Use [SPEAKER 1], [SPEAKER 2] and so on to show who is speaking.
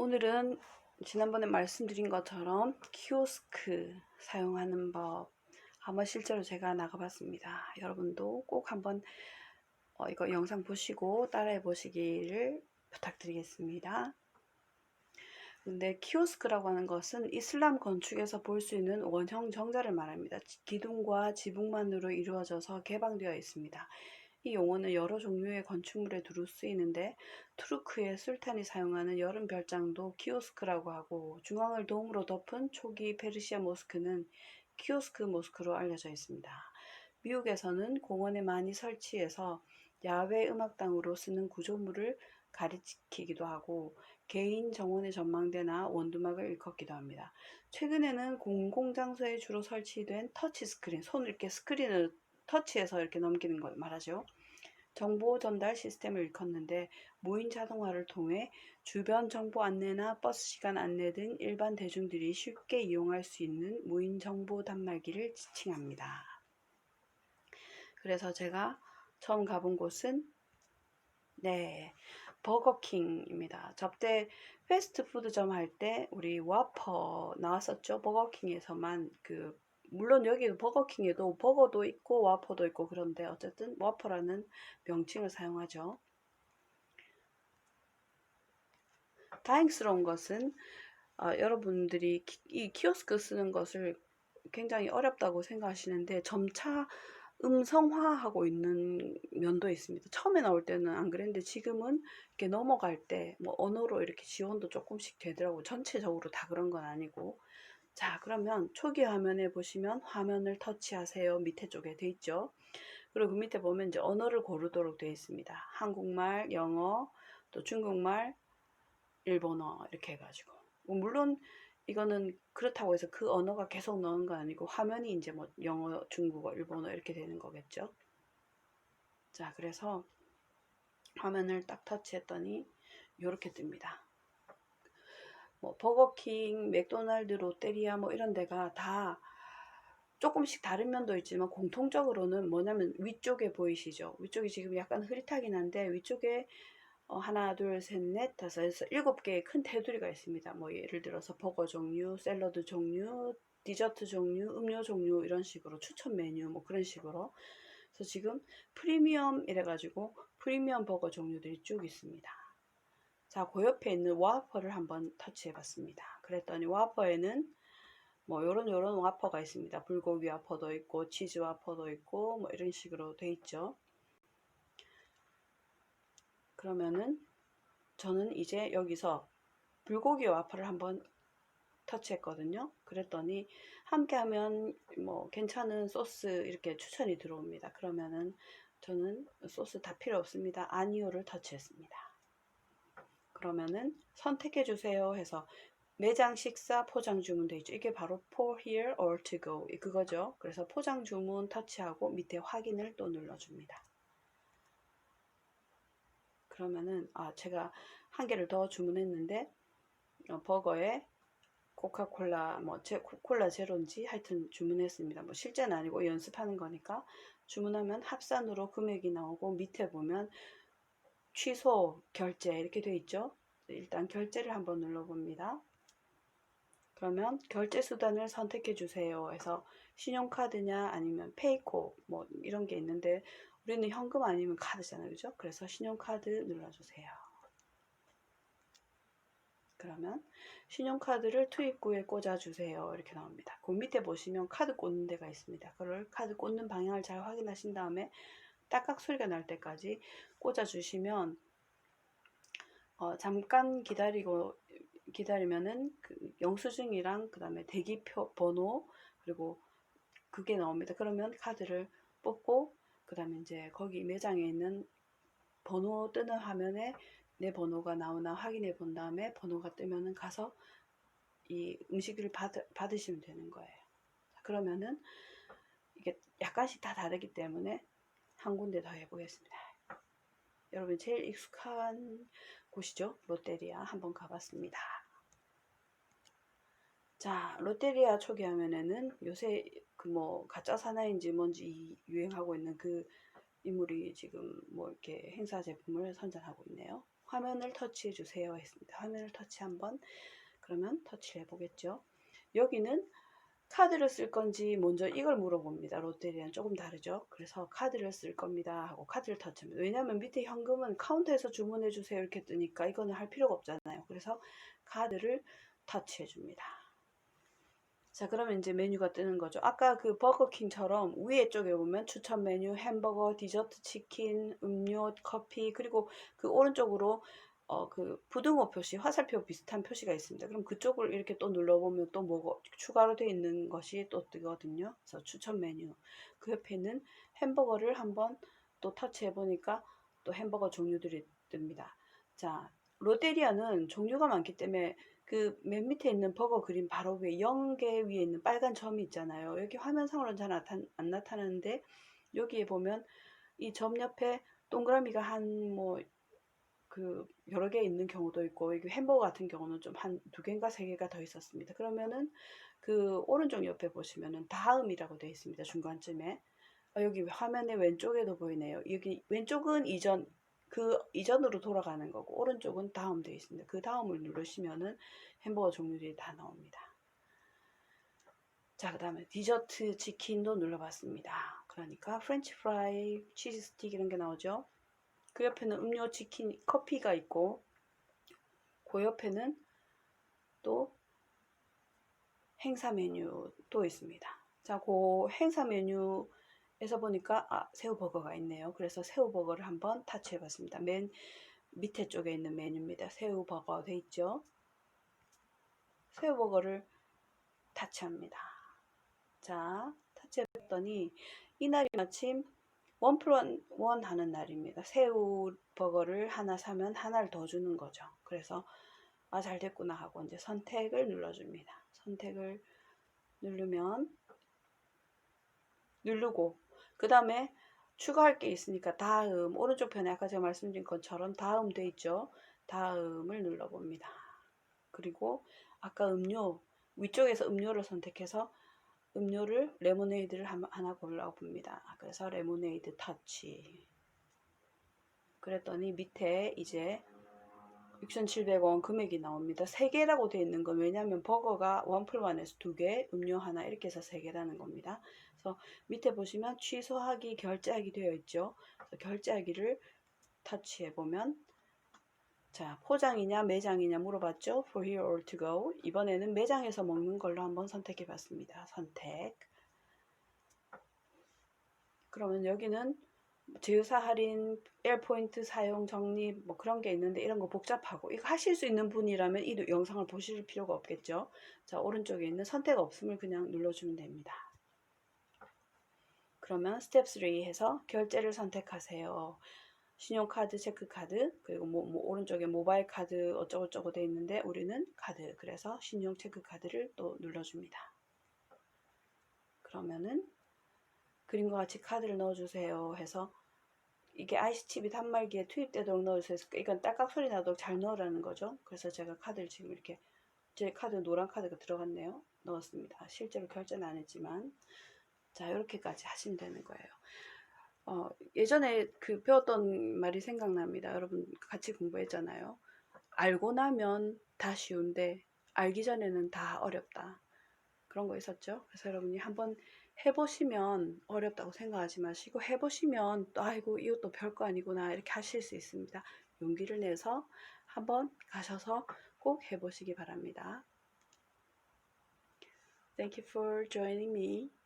[SPEAKER 1] 오늘은 지난번에 말씀드린 것처럼 키오스크 사용하는 법 한번 실제로 제가 나가봤습니다. 여러분도 꼭 한번 어, 이거 영상 보시고 따라해 보시기를 부탁드리겠습니다. 근데 키오스크라고 하는 것은 이슬람 건축에서 볼 수 있는 원형 정자를 말합니다. 기둥과 지붕만으로 이루어져서 개방되어 있습니다. 이 용어는 여러 종류의 건축물에 두루 쓰이는데 투르크의 술탄이 사용하는 여름 별장도 키오스크라고 하고 중앙을 돔으로 덮은 초기 페르시아 모스크는 키오스크 모스크로 알려져 있습니다. 미국에서는 공원에 많이 설치해서 야외 음악당으로 쓰는 구조물을 가리키기도 하고 개인 정원의 전망대나 원두막을 일컫기도 합니다. 최근에는 공공장소에 주로 설치된 터치 스크린, 손을 이렇게 스크린을 터치해서 이렇게 넘기는 걸 말하죠. 정보 전달 시스템을 일컫는데 무인 자동화를 통해 주변 정보 안내나 버스 시간 안내 등 일반 대중들이 쉽게 이용할 수 있는 무인 정보 단말기를 지칭합니다. 그래서 제가 처음 가본 곳은 네 버거킹입니다. 접대 패스트푸드점 할 때 우리 와퍼 나왔었죠. 버거킹에서만 그 물론 여기 버거킹에도 버거도 있고 와퍼도 있고 그런데 어쨌든 와퍼라는 명칭을 사용하죠. 다행스러운 것은 어, 여러분들이 키, 이 키오스크 쓰는 것을 굉장히 어렵다고 생각하시는데 점차 음성화하고 있는 면도 있습니다. 처음에 나올 때는 안 그랬는데 지금은 이렇게 넘어갈 때 뭐 언어로 이렇게 지원도 조금씩 되더라고요. 전체적으로 다 그런 건 아니고 자 그러면 초기 화면에 보시면 화면을 터치하세요. 밑에 쪽에 돼 있죠? 그리고 그 밑에 보면 이제 언어를 고르도록 되어 있습니다. 한국말 영어 또 중국말 일본어 이렇게 해가지고. 뭐 물론 이거는 그렇다고 해서 그 언어가 계속 넣은 건 아니고 화면이 이제 뭐 영어 중국어 일본어 이렇게 되는 거겠죠? 자 그래서 화면을 딱 터치했더니 이렇게 뜹니다 뭐 버거킹, 맥도날드, 롯데리아 뭐 이런 데가 다 조금씩 다른 면도 있지만 공통적으로는 뭐냐면 위쪽에 보이시죠? 위쪽이 지금 약간 흐릿하긴 한데 위쪽에 어, 하나, 둘, 셋, 넷, 다섯, 여섯, 일곱 개의 큰 테두리가 있습니다. 뭐 예를 들어서 버거 종류, 샐러드 종류, 디저트 종류, 음료 종류 이런 식으로 추천 메뉴 뭐 그런 식으로 그래서 지금 프리미엄 이래가지고 프리미엄 버거 종류들이 쭉 있습니다. 자, 그 옆에 있는 와퍼를 한번 터치해 봤습니다. 그랬더니 와퍼에는 뭐 요런 요런 와퍼가 있습니다. 불고기 와퍼도 있고 치즈 와퍼도 있고 뭐 이런 식으로 돼 있죠. 그러면은 저는 이제 여기서 불고기 와퍼를 한번 터치했거든요. 그랬더니 함께 하면 뭐 괜찮은 소스 이렇게 추천이 들어옵니다. 그러면은 저는 소스 다 필요 없습니다. 아니오를 터치했습니다. 그러면은 선택해 주세요 해서 매장 식사 포장 주문 돼 있죠. 이게 바로 for here or to go 그거죠. 그래서 포장 주문 터치하고 밑에 확인을 또 눌러줍니다. 그러면은 아 제가 한 개를 더 주문했는데 어, 버거에 코카콜라 뭐 제, 콜라 제로인지 하여튼 주문했습니다. 뭐 실제는 아니고 연습하는 거니까 주문하면 합산으로 금액이 나오고 밑에 보면 취소, 결제 이렇게 되어 있죠. 일단 결제를 한번 눌러봅니다. 그러면 결제 수단을 선택해 주세요. 해서 신용카드냐 아니면 페이코 뭐 이런 게 있는데 우리는 현금 아니면 카드잖아요. 그죠? 그래서 신용카드 눌러주세요. 그러면 신용카드를 투입구에 꽂아주세요. 이렇게 나옵니다. 그 밑에 보시면 카드 꽂는 데가 있습니다. 그걸 카드 꽂는 방향을 잘 확인하신 다음에 딱딱 소리가 날 때까지 꽂아 주시면 어, 잠깐 기다리고 기다리면은 그 영수증이랑 그 다음에 대기 표 번호 그리고 그게 나옵니다. 그러면 카드를 뽑고 그 다음에 이제 거기 매장에 있는 번호 뜨는 화면에 내 번호가 나오나 확인해 본 다음에 번호가 뜨면은 가서 이 음식을 받, 받으시면 되는 거예요. 그러면은 이게 약간씩 다 다르기 때문에 한 군데 더 해보겠습니다. 여러분 제일 익숙한 곳이죠. 롯데리아 한번 가봤습니다. 자, 롯데리아 초기 화면에는 요새 그 뭐 가짜 사나인지 뭔지 유행하고 있는 그 인물이 지금 뭐 이렇게 행사 제품을 선전하고 있네요. 화면을 터치해 주세요 했습니다. 화면을 터치 한번 그러면 터치를 해보겠죠. 여기는 카드를 쓸 건지 먼저 이걸 물어봅니다. 롯데리아는 조금 다르죠. 그래서 카드를 쓸 겁니다 하고 카드를 터치합니다. 왜냐하면 밑에 현금은 카운터에서 주문해 주세요 이렇게 뜨니까 이거는 할 필요가 없잖아요. 그래서 카드를 터치해 줍니다. 자 그러면 이제 메뉴가 뜨는 거죠. 아까 그 버거킹처럼 위에 쪽에 보면 추천 메뉴, 햄버거, 디저트, 치킨, 음료, 커피 그리고 그 오른쪽으로 어, 그 부등호 표시, 화살표 비슷한 표시가 있습니다. 그럼 그쪽을 이렇게 또 눌러보면 또 뭐가 추가로 되어 있는 것이 또 뜨거든요. 그래서 추천 메뉴. 그 옆에 있는 햄버거를 한번 또 터치해 보니까 또 햄버거 종류들이 뜹니다. 자, 롯데리아는 종류가 많기 때문에 그 맨 밑에 있는 버거 그림 바로 위에 0개 위에 있는 빨간 점이 있잖아요. 여기 화면상으로는 잘안 나타나는데 여기에 보면 이 점 옆에 동그라미가 한뭐 그 여러 개 있는 경우도 있고 이게 햄버거 같은 경우는 좀 한 두 개인가 세 개가 더 있었습니다. 그러면은 그 오른쪽 옆에 보시면은 다음이라고 되어 있습니다. 중간쯤에 아, 여기 화면의 왼쪽에도 보이네요. 여기 왼쪽은 이전 그 이전으로 돌아가는 거고 오른쪽은 다음 되어 있습니다. 그 다음을 누르시면은 햄버거 종류들이 다 나옵니다. 자, 그 다음에 디저트 치킨도 눌러봤습니다. 그러니까 프렌치 프라이, 치즈 스틱 이런 게 나오죠. 그 옆에는 음료, 치킨, 커피가 있고 그 옆에는 또 행사 메뉴도 있습니다. 자, 그 행사 메뉴에서 보니까 아, 새우버거가 있네요. 그래서 새우버거를 한번 타치해 봤습니다. 맨 밑에 쪽에 있는 메뉴입니다. 새우버거 돼 있죠? 새우버거를 타치합니다. 자, 타치했더니 이날이 마침 원 플러스 원 하는 날입니다. 새우 버거를 하나 사면 하나를 더 주는 거죠. 그래서 아 잘 됐구나 하고 이제 선택을 눌러줍니다. 선택을 누르면 누르고 그 다음에 추가할 게 있으니까 다음 오른쪽 편에 아까 제가 말씀드린 것처럼 다음 돼 있죠. 다음을 눌러봅니다. 그리고 아까 음료 위쪽에서 음료를 선택해서 음료를 레모네이드를 하나 골라 봅니다. 그래서 레모네이드 터치. 그랬더니 밑에 이제 6,700원 금액이 나옵니다. 3개라고 되어 있는 건 왜냐하면 버거가 원플원에서 2개, 음료 하나 이렇게 해서 3개라는 겁니다. 그래서 밑에 보시면 취소하기, 결제하기 되어 있죠. 결제하기를 터치해 보면 자, 포장이냐 매장이냐 물어봤죠? For here or to go. 이번에는 매장에서 먹는 걸로 한번 선택해 봤습니다. 선택. 그러면 여기는 제휴사 할인, 에어포인트 사용 정립 뭐 그런 게 있는데 이런 거 복잡하고 이거 하실 수 있는 분이라면 이 영상을 보실 필요가 없겠죠. 자, 오른쪽에 있는 선택 없음을 그냥 눌러주면 됩니다. 그러면 스텝 3 해서 결제를 선택하세요. 신용카드, 체크카드, 그리고 뭐, 뭐 오른쪽에 모바일 카드 어쩌고저쩌고 돼 있는데 우리는 카드. 그래서 신용 체크카드를 또 눌러줍니다. 그러면은 그림과 같이 카드를 넣어주세요 해서 이게 IC칩이 단말기에 투입되도록 넣어주세요. 이건 딸깍 소리 나도록 잘 넣으라는 거죠. 그래서 제가 카드를 지금 이렇게 제 카드 노란 카드가 들어갔네요. 넣었습니다. 실제로 결제는 안 했지만 자 이렇게까지 하시면 되는 거예요. 어, 예전에 그 배웠던 말이 생각납니다. 여러분 같이 공부했잖아요. 알고 나면 다 쉬운데 알기 전에는 다 어렵다. 그런 거 있었죠. 그래서 여러분이 한번 해보시면 어렵다고 생각하지 마시고 해보시면 또 아이고 이것도 별거 아니구나 이렇게 하실 수 있습니다. 용기를 내서 한번 가셔서 꼭 해보시기 바랍니다. Thank you for joining me.